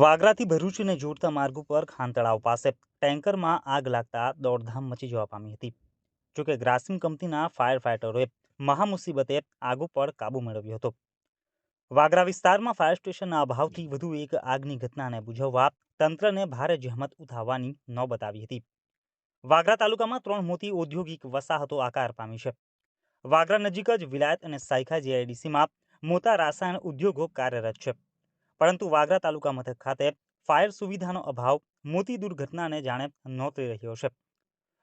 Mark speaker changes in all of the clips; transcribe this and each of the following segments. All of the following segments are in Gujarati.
Speaker 1: વાગરાથી ભરૂચને જોડતા માર્ગ ઉપર ખાનતળાવ પાસે ટેન્કરમાં આગ લાગતા દોડધામ મચી જવા પામી હતી. જોકે ગ્રાસિમ કંપનીના ફાયર ફાઇટરોએ મહામુસીબતે આગ ઉપર કાબૂ મેળવ્યો હતો. વાગરા વિસ્તારમાં ફાયર સ્ટેશનના અભાવથી વધુ એક આગની ઘટનાને બુઝવવા તંત્રને ભારે જહેમત ઉઠાવવાની નોબત આવી હતી. વાગરા તાલુકામાં ત્રણ મોટી ઔદ્યોગિક વસાહતો આકાર પામી છે. વાગરા નજીક જ વિલાયત અને સાયખા જીઆઈડીસીમાં મોટા રાસાયણ ઉદ્યોગો કાર્યરત છે. પરંતુ વાગરા તાલુકા મથક ખાતે ફાયર સુવિધાનો અભાવ મોટી દુર્ઘટનાને જાણે નોતરી રહ્યો છે.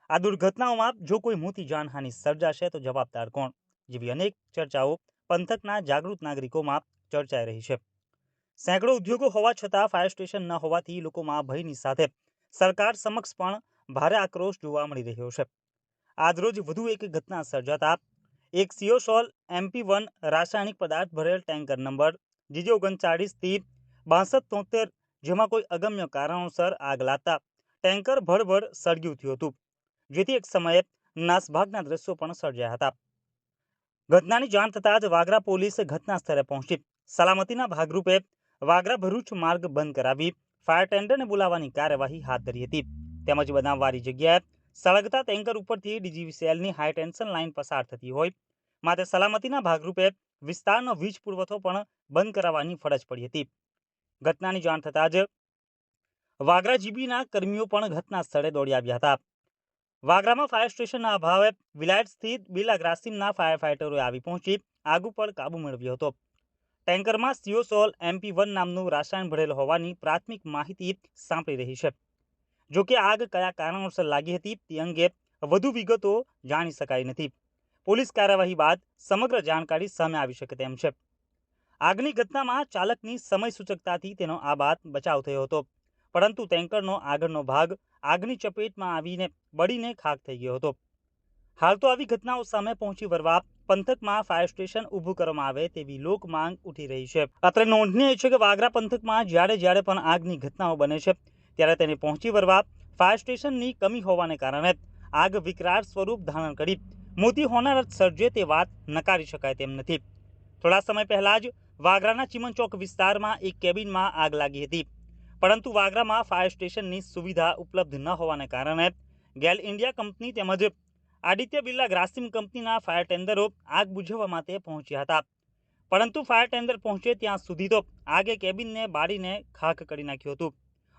Speaker 1: આ દુર્ઘટનાઓમાં જો કોઈ મોટી જાનહાનિ સર્જાશે તો જવાબદાર કોણ? જેવી અનેક ચર્ચાઓ પંથકના જાગૃત નાગરિકોમાં ચર્ચાઈ રહી છે. સેંકડો ઉદ્યોગો હોવા છતાં ફાયર સ્ટેશન ન હોવાથી લોકોમાં ભયની સાથે સરકાર સમક્ષ પણ ભારે આક્રોશ જોવા મળી રહ્યો છે. આજરોજ વધુ એક ઘટના સર્જાતા એક સિયોસોલ એમપી વન રાસાયણિક પદાર્થ ભરેલ ટેન્કર નંબર જીજે ઓગણચાળીસથી બાસઠ તોતેર જેમાં કોઈ અગમ્ય કારણોસર આગ લાગતા ટેન્કર ભડભડ સળગ્યું થયું હતું. જેથી એક સમયે નાસભાગના દ્રશ્યો પણ સર્જાયા હતા. ઘટનાની જાણ થતાં જ વાગરા પોલીસ ઘટના સ્થળે પહોંચી. સલામતીના ભાગરૂપે વાગરા ભરૂચ માર્ગ બંધ કરાવી ફાયર ટેન્ડરને બોલાવવાની કાર્યવાહી હાથ ધરી હતી. તેમજ બનાવવાળી જગ્યાએ સળગતા ટેન્કર ઉપરથી ડીજીવીસીએલની હાઈ ટેન્શન લાઇન પસાર થતી હોય માટે સલામતીના ભાગરૂપે વિસ્તારનો વીજ પુરવઠો પણ બંધ કરાવવાની ફરજ પડી હતી. ઘટનાની જાણ થતાં જ વાગરા જીબીના કર્મીઓ પણ ઘટના સ્થળે દોડી આવ્યા હતા. વાગરામાં ફાયર સ્ટેશનના અભાવે વિલાયત સ્થિત બિલા ગ્રાસિમના ફાયર ફાઇટરોએ આવી પહોંચી, આગ ઉપર કાબૂ મેળવ્યો હતો. ટેન્કરમાં સિયોસોલ એમપી વન નામનું રાસાયણ ભરેલ હોવાની પ્રાથમિક માહિતી સાંપડી રહી છે. જોકે આગ કયા કારણોસર લાગી હતી તે અંગે વધુ વિગતો જાણી શકાઈ નથી. પોલીસ કાર્યવાહી બાદ સમગ્ર જાણકારી સામે આવી શકે તેમ છે. આગની ઘટનામાં ચાલકની સમય સૂચકતાથી તેનો આ બાદ બચાવ થયો હતો. પરંતુ ટેન્કરનો આગળનો ભાગ આગની ચપેટમાં આવીને બળીને ખાક થઈ ગયો હતો. હાલ તો આવી ઘટનાઓ સામે પહોંચી વળવા પંથકમાં ફાયર સ્ટેશન ઊભું કરવામાં આવે તેવી લોક માંગ ઉઠી રહી છે. અત્રે નોંધનીય છે કે વાગરા પંથકમાં જ્યારે જ્યારે પણ આગની ઘટનાઓ બને છે, ત્યારે તેને પહોંચી વળવા ફાયર સ્ટેશનની કમી હોવાને કારણે આગ વિકરાળ સ્વરૂપ ધારણ કરી મોટી હોનારત સર્જે તે વાત નકારી શકાય તેમ નથી. થોડા સમય પહેલાં જ વાગરાના ચિમનચોક વિસ્તારમાં એક કેબિનમાં આગ લાગી હતી. પરંતુ વાગરામાં ફાયર સ્ટેશનની સુવિધા ઉપલબ્ધ ન હોવાને કારણે ગેલ ઇન્ડિયા કંપની તેમજ આદિત્ય બિરલા ગ્રાસિમ કંપનીના ફાયર ટેન્ડરો આગ બુઝાવવા માટે પહોંચ્યા હતા. પરંતુ ફાયર ટેન્ડર પહોંચે ત્યાં સુધી તો આગે કેબિનને બાળીને ખાખ કરી નાખ્યું હતું.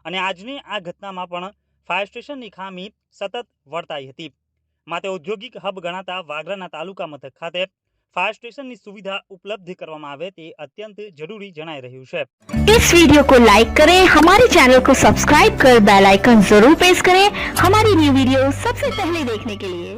Speaker 1: અને આજની આ ઘટનામાં પણ ફાયર સ્ટેશનની ખામી સતત વર્તાઈ હતી. માટે ઔદ્યોગિક હબ ગણાતા વાગરાના તાલુકા મથક ખાતે फायर स्टेशन की सुविधा उपलब्ध કરવામાં આવે તે અત્યંત જરૂરી જણાઈ રહ્યું છે
Speaker 2: इस वीडियो को लाइक करें हमारे चैनल को सब्सक्राइब कर बेल आइकन जरूर प्रेस करें हमारी न्यू वीडियो सबसे पहले देखने के लिए